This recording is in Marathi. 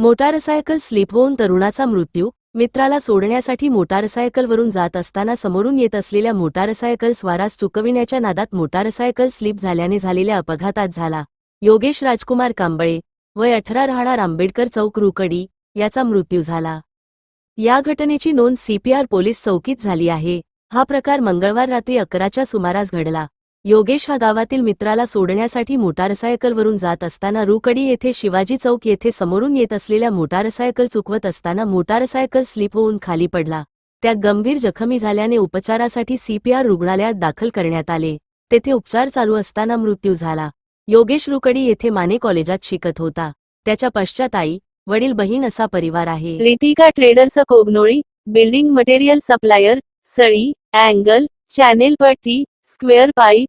मोटारसायकल स्लिप होऊन तरुणाचा मृत्यू. मित्राला सोडण्यासाठी मोटारसायकलवरून जात असताना समोरून येत असलेल्या मोटारसायकल स्वारास चुकविण्याच्या नादात मोटारसायकल स्लिप झाल्याने झालेल्या अपघातात झाला. योगेश राजकुमार कांबळे वय अठरा राहणार आंबेडकर चौक रुकडी याचा मृत्यू झाला. या घटनेची नोंद सीपीआर पोलीस चौकीत झाली आहे. हा प्रकार मंगळवार रात्री अकराच्या सुमारास घडला. योगेश हा गावातील मित्राला सोडण्यासाठी मोटारसायकलवरून जात असताना रुकडी येथे शिवाजी चौक येथे समोरून येत असलेल्या मोटारसायकल चुकवत असताना मोटारसायकल स्लिप होऊन खाली पडला. त्यात गंभीर जखमी झाल्याने उपचारासाठी सीपीआर रुग्णालयात दाखल करण्यात आले. तेथे उपचार चालू असताना मृत्यू झाला. योगेश रुकडी येथे माने कॉलेजात शिकत होता. त्याच्या पश्चात आई वडील बहीण असा परिवार आहे. Ritika traders Kognoli building material supplier सळी angle channel पट्टी square pipe